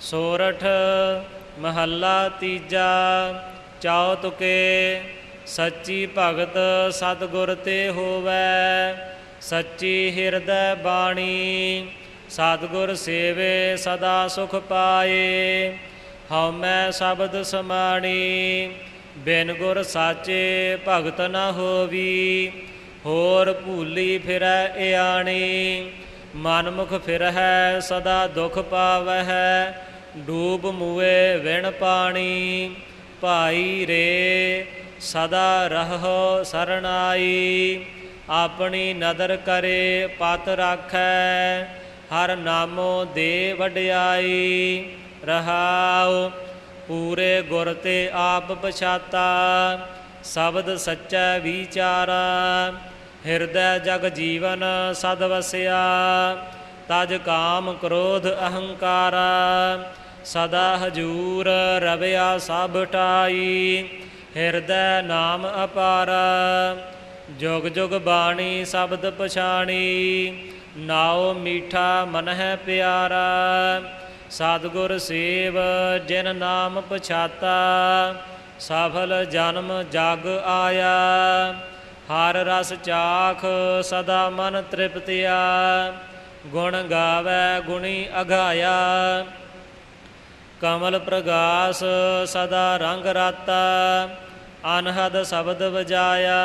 ਸੋਰਠ ਮਹੱਲਾ ਤੀਜਾ, ਚਾਉ ਤੁਕੇ ਸੱਚੀ ਭਗਤ ਸਤਿਗੁਰ ਤੇ ਹੋਵੈ, ਸੱਚੀ ਹਿਰਦੈ ਬਾਣੀ, ਸਤਿਗੁਰ ਸੇਵੇ ਸਦਾ ਸੁਖ ਪਾਏ। ਹਉ ਮੈਂ ਸ਼ਬਦ ਸਮਾਣੀ, ਬਿਨ ਗੁਰ ਸਾਚੇ ਭਗਤ ਨ ਹੋਵੀ, ਹੋਰ ਭੂਲੀ ਫਿਰੈ ਇਆਣੀ ਮਨਮੁਖ ਫਿਰਹਿ ਸਦਾ ਦੁਖ ਪਾਵਹਿ। ਡੂਬ ਮੂਏ ਵਿਣ ਪਾਣੀ, ਭਾਈ ਰੇ, ਸਦਾ ਰਹੋ ਸਰਣਾਈ। ਆਪਣੀ ਨਦਰ ਕਰੇ, ਪਤ ਰਾਖੈ, ਹਰ ਨਾਮੋ ਦੇ ਵਡਿਆਈ। ਰਹਾਉ, ਪੂਰੇ ਗੁਰ ਤੇ ਆਪ ਪਛਾਤਾ, ਸ਼ਬਦ ਸੱਚਾ ਵਿਚਾਰਾ। ਹਿਰਦੈ ਜਗ ਜੀਵਨ ਸਦ ਵਸਿਆ, ਤਜ ਕਾਮ ਕ੍ਰੋਧ ਅਹੰਕਾਰਾ। ਸਦਾ ਹਜੂਰ ਰਵਿਆ ਸਭ ਟਾਈ, ਹਿਰਦੈ ਨਾਮ ਅਪਾਰਾ। ਜੁਗ ਜੁਗ ਬਾਣੀ ਸ਼ਬਦ ਪਛਾਣੀ, ਨਾਉ ਮੀਠਾ ਮਨ ਹੈ ਪਿਆਰਾ। ਸਤਿਗੁਰ ਸੇਵ ਜਿਨ ਨਾਮ ਪਛਾਤਾ, ਸਫਲ ਜਨਮ ਜਗ ਆਇਆ। ਹਰ ਰਸ ਚਾਖ ਸਦਾ ਮਨ ਤ੍ਰਿਪਤਿਆ, ਗੁਣ ਗਾਵੇ ਗੁਣੀ ਅਗਾਇਆ। ਕਮਲ ਪ੍ਰਗਾਸ ਸਦਾ ਰੰਗ ਰਾਤਾ, ਅਨਹਦ ਸ਼ਬਦ ਵਜਾਇਆ।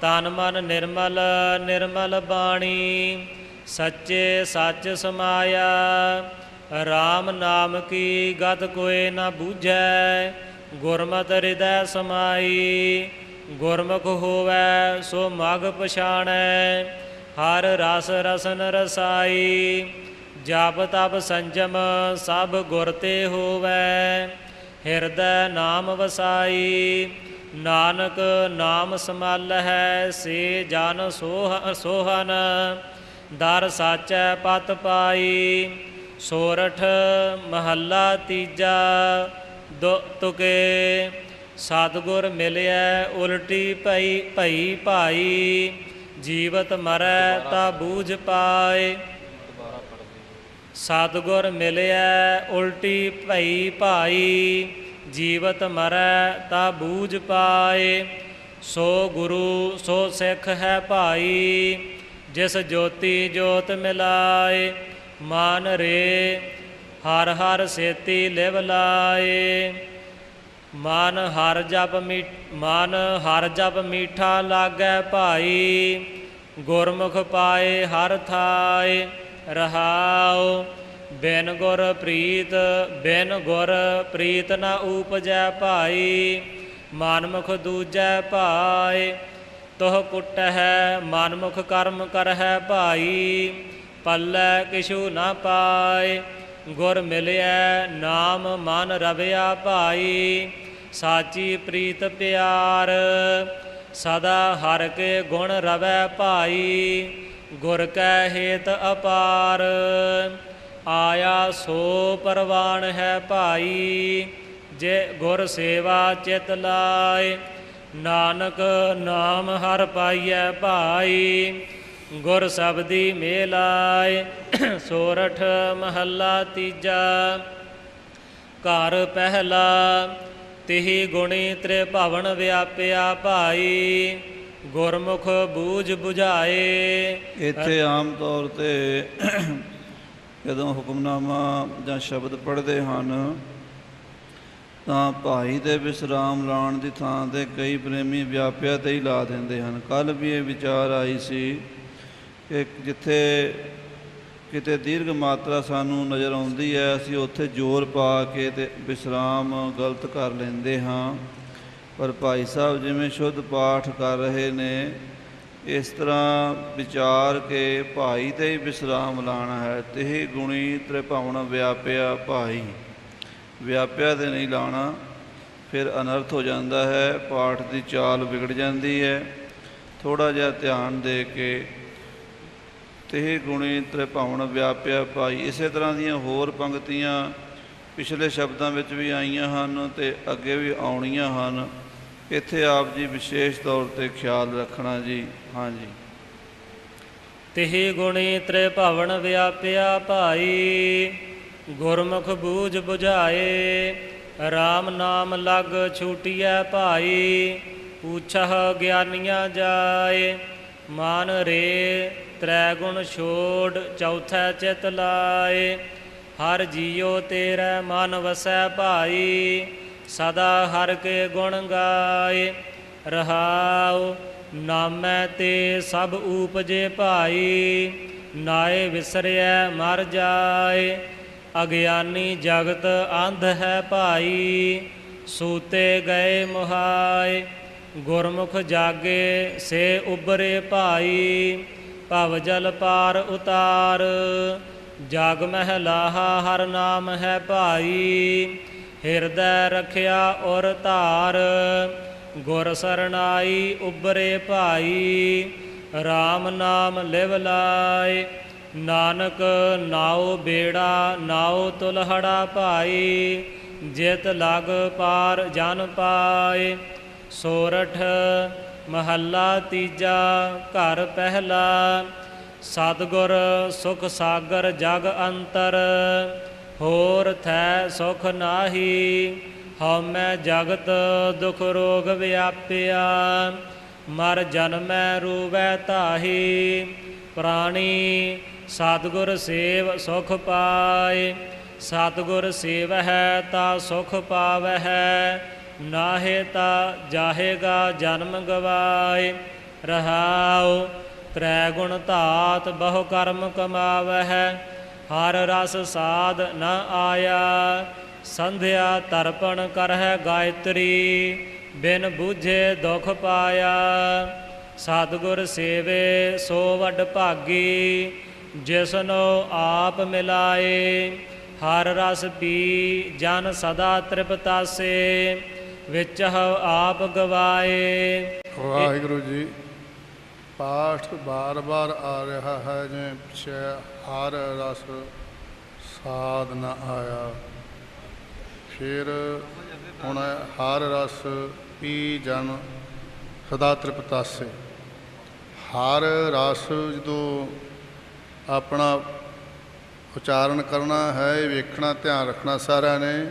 ਤਨ ਮਨ ਨਿਰਮਲ ਨਿਰਮਲ ਬਾਣੀ, ਸੱਚੇ ਸੱਚ ਸਮਾਇਆ। RAM ਨਾਮ ਕੀ ਗਤ ਕੋਏ ਨਾ ਬੂਝੈ, ਗੁਰਮਤਿ ਹਿਰਦੈ ਸਮਾਈ। ਗੁਰਮੁਖ ਹੋਵੈ, ਸੋ ਮਗ ਪਛਾਣੈ, ਹਰ ਰਸ ਰਸਨ ਰਸਾਈ। ਜਪ ਤਪ ਸੰਜਮ ਸਭ ਗੁਰ ਤੇ ਹੋਵੈ, ਹਿਰਦੈ ਨਾਮ ਵਸਾਈ। ਨਾਨਕ ਨਾਮ ਸਮਾਲ ਹੈ ਸੇ ਜਨ ਸੋਹ ਸੋਹਨ ਦਰ ਸਾਚੈ ਪਤ ਪਾਈ। ਸੋਰਠ ਮਹੱਲਾ ਤੀਜਾ, ਦੁ ਤੁਕੇ। ਸਤਿਗੁਰ ਮਿਲਿਆ ਉਲਟੀ ਭਈ ਭਈ ਭਾਈ। ਜੀਵਤ ਮਰੈ ਤਾ ਬੂਝ ਪਾਏ। ਸਤਿਗੁਰ ਮਿਲਿਆ ਉਲਟੀ ਭਈ ਭਾਈ, ਜੀਵਤ ਮਰੈ ਤਾ ਬੂਝ ਪਾਏ। ਸੋ ਗੁਰੂ, ਸੋ ਸਿੱਖ ਹੈ ਭਾਈ, ਜਿਸ ਜੋਤੀ ਜੋਤ ਮਿਲਾਏ, ਮਨ ਰੇ, ਹਰ ਹਰ ਸੇਤੀ ਲਿਵ ਲਾਏ। ਮਨ ਹਰ ਜਪ ਮੀ, ਮਨ ਹਰ ਜਪ ਮੀਠਾ ਲਾਗੈ ਭਾਈ, ਗੁਰਮੁਖ ਪਾਏ ਹਰ ਥਾਏ। ਰਹਾਉ, ਬਿਨ ਗੁਰ ਪ੍ਰੀਤ, ਬਿਨ ਗੁਰ ਪ੍ਰੀਤ ਨਾ ਉਪਜੈ ਭਾਈ, ਮਨਮੁਖ ਦੂਜੈ ਭਾਏ, ਤੋਹ ਕੁੱਟ ਹੈ ਮਨਮੁਖ ਕਰਮ ਕਰਹਿ ਭਾਈ, ਪੱਲੈ ਕਿਛੂ ਨਾ ਪਾਏ, ਗੁਰ ਮਿਲਿਆ ਨਾਮ ਮਨ ਰਵਿਆ ਭਾਈ, ਸਾਚੀ ਪ੍ਰੀਤ ਪਿਆਰ, ਸਦਾ ਹਰ ਕੇ ਗੁਣ ਰਵੈ ਭਾਈ ਗੁਰ ਕੈ ਹੇਤ ਅਪਾਰ, ਆਇਆ ਸੋ ਪਰਵਾਨ ਹੈ ਭਾਈ, ਜੇ ਗੁਰ ਸੇਵਾ ਚਿਤ ਲਾਏ, ਨਾਨਕ ਨਾਮ ਹਰ ਪਾਈਐ ਭਾਈ, ਗੁਰ ਸਬਦੀ ਮੇਲਾਏ, ਸੋਰਠ ਮਹੱਲਾ ਤੀਜਾ, ਘਰ ਪਹਿਲਾ, ਤਿਹੀ ਗੁਣੀ ਤ੍ਰਿਭਵਨ ਵਿਆਪਿਆ ਭਾਈ ਗੁਰਮੁਖ ਬੂਝ 부ਝਾਏ ਇੱਥੇ ਆਮ ਤੌਰ ਤੇ ਜਦੋਂ ਹੁਕਮਨਾਮਾ ਜਾਂ ਸ਼ਬਦ ਪੜ੍ਹਦੇ ਹਨ, ਤਾਂ ਭਾਈ ਦੇ ਵਿਸਰਾਮ ਲਾਉਣ ਦੀ ਥਾਂ ਤੇ ਕਈ ਪ੍ਰੇਮੀ ਵਿਆਪਿਆ ਤੇ ਹੀ ਲਾ ਦਿੰਦੇ ਹਨ। ਕੱਲ ਵੀ ਇਹ ਵਿਚਾਰ ਆਈ ਸੀ ਕਿ ਜਿੱਥੇ ਕਿਤੇ ਦੀਰਘ ਮਾਤਰਾ ਸਾਨੂੰ ਨਜ਼ਰ ਆਉਂਦੀ ਹੈ, ਅਸੀਂ ਉੱਥੇ ਜ਼ੋਰ ਪਾ ਕੇ ਤੇ ਵਿਸਰਾਮ ਗਲਤ ਕਰ ਲੈਂਦੇ ਹਾਂ। ਪਰ ਭਾਈ ਸਾਹਿਬ ਜਿਵੇਂ ਸ਼ੁੱਧ ਪਾਠ ਕਰ ਰਹੇ ਨੇ, ਇਸ ਤਰ੍ਹਾਂ ਵਿਚਾਰ ਕੇ ਭਾਈ ਤੇ ਹੀ ਵਿਸਰਾਮ ਲਾਣਾ ਹੈ। ਤੇ ਗੁਣੀ ਤ੍ਰਿਭਵਨ ਵਿਆਪਿਆ ਭਾਈ। ਵਿਆਪਿਆ ਤੇ ਨਹੀਂ ਲਾਣਾ, ਫਿਰ ਅਨਰਥ ਹੋ ਜਾਂਦਾ ਹੈ, ਪਾਠ ਦੀ ਚਾਲ ਵਿਗੜ ਜਾਂਦੀ ਹੈ। ਥੋੜਾ ਜਿਹਾ ਧਿਆਨ ਦੇ ਕੇ ਤੇ ਗੁਣੀ ਤ੍ਰਿਭਵਨ ਵਿਆਪਿਆ ਭਾਈ। ਇਸੇ ਤਰ੍ਹਾਂ ਦੀਆਂ ਹੋਰ ਪੰਕਤੀਆਂ ਪਿਛਲੇ ਸ਼ਬਦਾਂ ਵਿੱਚ ਵੀ ਆਈਆਂ ਹਨ ਤੇ ਅੱਗੇ ਵੀ ਆਉਣੀਆਂ ਹਨ। ਇੱਥੇ ਆਪ ਜੀ ਵਿਸ਼ੇਸ਼ ਤੌਰ ਤੇ ਖਿਆਲ ਰੱਖਣਾ ਜੀ ਹਾਂਜੀ ਤਿਹੀ ਗੁਣੀ ਤ੍ਰਿ ਭਵਨ ਵਿਆਪਿਆ ਭਾਈ, ਗੁਰਮੁਖ ਬੂਝ 부ਝਾਏ RAM ਨਾਮ ਲਗ ਛੂਟੀਐ ਭਾਈ, ਪੁੱਛਹ ਗਿਆਨੀਆਂ ਜਾਏ, ਮਨ ਰੇ ਤ੍ਰੈ ਗੁਣ ਛੋੜ ਚੌਥਾ ਚਿਤ ਲਾਏ, ਹਰ ਜੀਉ ਤੇਰਾ ਮਨ ਵਸੈ ਭਾਈ ਸਦਾ ਹਰ ਕੇ ਗੁਣ ਗਾਏ, ਰਹਾਉ ਨਾਮੈ ਤੇ ਸਭ ਊਪਜੇ ਭਾਈ, ਨਾਏ ਵਿਸਰਿਐ ਮਰ ਜਾਏ, ਅਗਿਆਨੀ ਜਗਤ ਅੰਧ ਹੈ ਭਾਈ, ਸੂਤੇ ਗਏ ਮੁਹਾਏ, ਗੁਰਮੁਖ ਜਾਗੇ ਸੇ ਉਬਰੇ ਭਾਈ, ਭਵ ਜਲ ਪਾਰ ਉਤਾਰ, ਜਗ ਮਹਿਲਾਹਾ ਹਰ ਨਾਮ ਹੈ ਭਾਈ ਹਿਰਦੈ ਰਖਿਆ ਔਰ ਧਾਰ, ਗੁਰ ਸਰਣਾਈ ਉਬਰੇ ਭਾਈ RAM ਨਾਮ ਲਿਵ ਲਾਏ। ਨਾਨਕ ਨਾਉ ਬੇੜਾ, ਨਾਉ ਤੁਲਹੜਾ ਭਾਈ, ਜਿਤ ਲਗ ਪਾਰ ਜਨ ਪਾਏ। ਸੋਰਠ ਮਹੱਲਾ ਤੀਜਾ, ਘਰ ਪਹਿਲਾ। ਸਤਿਗੁਰ ਸੁਖ ਸਾਗਰ ਜਗ ਅੰਤਰ। ਹੋਰ ਥੈ ਸੁਖ ਨਾਹੀ, ਹਉਮੈ ਜਗਤ ਦੁਖ ਰੋਗ ਵਿਆਪਿਆ। ਮਰ ਜਨਮੈ ਰੂਵੈ ਤਾਹੀ ਪ੍ਰਾਣੀ ਸਤਿਗੁਰ ਸੇਵ ਸੁਖ ਪਾਏ। ਸਤਿਗੁਰ ਸੇਵਹਿ ਤਾ ਸੁਖ ਪਾਵਹਿ, ਨਾਹੇ ਤਾ ਜਾਹੇਗਾ ਜਨਮ ਗਵਾਏ। ਰਹਾਉ, ਤ੍ਰੈ ਗੁਣ ਧਾਤ ਬਹੁ ਕਰਮ ਕਮਾਵਹਿ ਹਰ ਰਸ ਸਾਧ ਨ ਆਇਆ। ਸੰਧਿਆ ਤਰਪਣ ਕਰਹਿ ਗਾਇਤਰੀ, ਬਿਨ ਬੂਝੇ ਦੁਖ ਪਾਇਆ। ਸਤਿਗੁਰ ਸੇਵੇ ਸੋ ਵੱਡ ਭਾਗੀ, ਜਿਸਨੋ ਆਪ ਮਿਲਾਏ। ਹਰ ਰਸ ਪੀ ਜਨ ਸਦਾ ਤ੍ਰਿਪਤਾਸੇ ਵਿੱਚ ਹਉ ਆਪ ਗਵਾਏ। ਵਾਹਿਗੁਰੂ ਜੀ ਪਾਠ ਬਾਰ-ਬਾਰ ਆ ਰਿਹਾ ਹੈ, ਜਿਵੇਂ ਪਿਛੇ ਹਰ ਰਸ ਸਾਧ ਨਾ ਆਇਆ। ਫਿਰ ਹੁਣ ਹਰ ਰਸ ਪੀ ਜਨ, ਸਦਾ ਤ੍ਰਿਪਤਾਸੇ। ਹਰ ਰਸ ਜਦੋਂ ਆਪਣਾ ਉਚਾਰਨ ਕਰਨਾ ਹੈ ਇਹ ਵੇਖਣਾ, ਧਿਆਨ ਰੱਖਣਾ ਸਾਰਿਆਂ ਨੇ,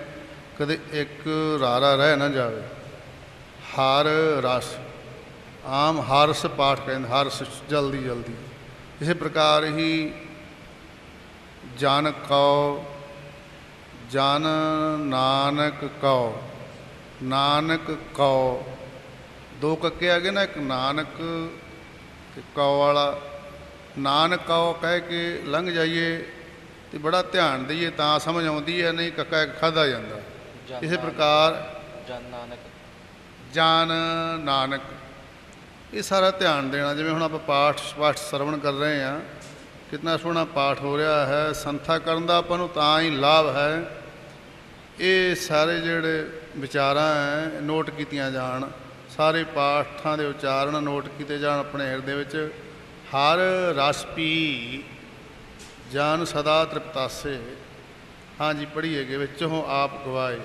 ਕਦੇ ਇੱਕ ਰਾਰਾ ਰਹਿ ਨਾ ਜਾਵੇ। ਹਰ ਰਸ ਆਮ ਹਰਸ ਪਾਠ ਕਹਿੰਦੇ ਹਰਸ ਜਲਦੀ ਜਲਦੀ। ਇਸੇ ਪ੍ਰਕਾਰ ਹੀ ਜਨ ਕਉ ਜਨ ਨਾਨਕ ਕਉ ਨਾਨਕ ਕਉ। ਦੋ ਕੱਕੇ ਆ ਗਏ ਨਾ ਇੱਕ ਨਾਨਕ ਤੇ ਕਉ ਵਾਲਾ। ਨਾਨਕ ਕਉ ਕਹਿ ਕੇ ਲੰਘ ਜਾਈਏ ਤੇ ਬੜਾ ਧਿਆਨ ਦਈਏ ਤਾਂ ਸਮਝ ਆਉਂਦੀ ਹੈ ਨਹੀਂ ਕੱਕਾ ਇੱਕ ਖਾਦਾ ਜਾਂਦਾ। ਇਸੇ ਪ੍ਰਕਾਰ ਜਨ ਨਾਨਕ। ਜਨ ਨਾਨਕ। ਇਹ ਸਾਰਾ ਧਿਆਨ ਦੇਣਾ, ਜਿਵੇਂ ਹੁਣ ਆਪਾਂ ਪਾਠ ਪਾਠ ਸਰਵਣ ਕਰ ਰਹੇ ਹਾਂ, ਕਿੰਨਾ ਸੋਹਣਾ ਪਾਠ ਹੋ ਰਿਹਾ ਹੈ, ਸੰਥਾ ਕਰਨ ਦਾ ਆਪਾਂ ਨੂੰ ਤਾਂ ਹੀ ਲਾਭ ਹੈ। ਇਹ ਸਾਰੇ ਜਿਹੜੇ ਵਿਚਾਰਾਂ ਹੈ, ਨੋਟ ਕੀਤੀਆਂ ਜਾਣ, ਸਾਰੇ ਪਾਠਾਂ ਦੇ ਉਚਾਰਨ ਨੋਟ ਕੀਤੇ ਜਾਣ ਆਪਣੇ ਹਿਰਦੇ ਵਿੱਚ, ਹਰ ਰਸ ਪੀ, ਜਾਨ ਸਦਾ ਤ੍ਰਿਪਤਾਸੇ। ਹਾਂਜੀ ਪੜ੍ਹੀਏਗੇ ਵਿੱਚੋਂ ਆਪ ਗਵਾਏ।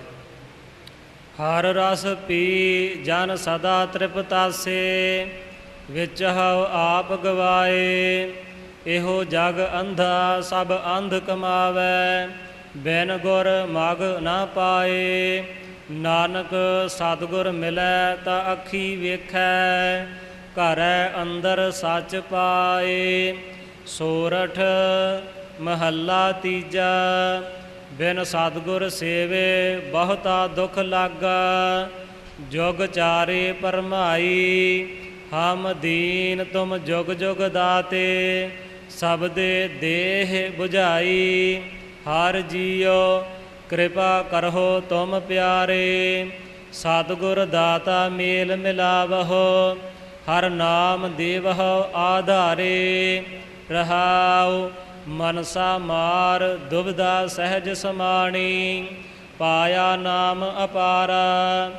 ਹਰ ਰਸ ਪੀ ਜਨ ਸਦਾ ਤ੍ਰਿਪਤਾਸੇ ਵਿੱਚ ਹਉ ਆਪ ਗਵਾਏ। ਇਹੋ ਜਗ ਅੰਧਾ ਸਭ ਅੰਧ ਕਮਾਵੈ, ਬਿਨ ਗੁਰ ਮਗ ਨਾ ਪਾਏ। ਨਾਨਕ ਸਤਿਗੁਰ ਮਿਲੈ ਤਾਂ ਅੱਖੀ ਵੇਖੈ, ਘਰੈ ਅੰਦਰ ਸੱਚ ਪਾਏ। ਸੋਰਠ ਮਹੱਲਾ ਤੀਜਾ ਬਿਨ ਸਤਿਗੁਰ ਸੇਵੇ ਬਹੁਤਾ ਦੁਖ ਲਾਗਾ, ਜੁਗ ਚਾਰੇ ਪਰਮਾਈ, ਹਮ ਦੀਨ ਤੁਮ ਜੁਗ ਜੁਗ ਦਾਤੇ, ਸਭ ਦੇ ਦੇਹ 부ਝਾਈ। ਹਰ ਜੀਉ ਕਿਰਪਾ ਕਰਹੁ ਤੁਮ ਪਿਆਰੇ, ਸਤਿਗੁਰ ਦਾਤਾ ਮੇਲ ਮਿਲਾਵਹੁ, ਹਰ ਨਾਮ ਦੇਵਹੁ ਆਧਾਰੇ। ਰਹਾਉ ਮਨਸਾ ਮਾਰ ਦੁਬਦਾ ਸਹਿਜ ਸਮਾਣੀ, ਪਾਇਆ ਨਾਮ ਅਪਾਰਾ।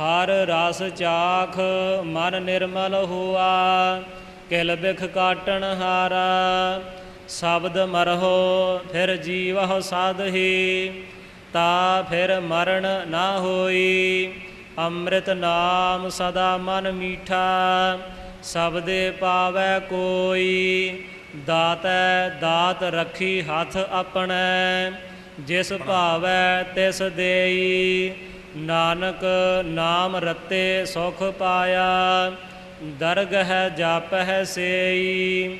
ਹਰ ਰਸ ਚਾਖ ਮਨ ਨਿਰਮਲ ਹੁਆ, ਕਿਲ ਬਿਖ ਕਾਟਣ ਹਾਰਾ। ਸ਼ਬਦ ਮਰਹੁ ਫਿਰ ਜੀਵਹੁ ਸਾਧਹੀ, ਤਾ ਫਿਰ ਮਰਨ ਨਾ ਹੋਈ। ਅੰਮ੍ਰਿਤ ਨਾਮ ਸਦਾ ਮਨ ਮੀਠਾ, ਸਬਦੇ ਪਾਵੈ ਕੋਈ। ਦਾਤੈ ਦਾਤ ਰੱਖੀ ਹੱਥ ਆਪਣੈ, ਜਿਸ ਭਾਵੈ ਤਿਸ ਦੇਈ। ਨਾਨਕ ਨਾਮ ਰਤੇ ਸੁਖ ਪਾਇਆ, ਦਰਗਹ ਜਾਪਹਿ ਸੇਈ।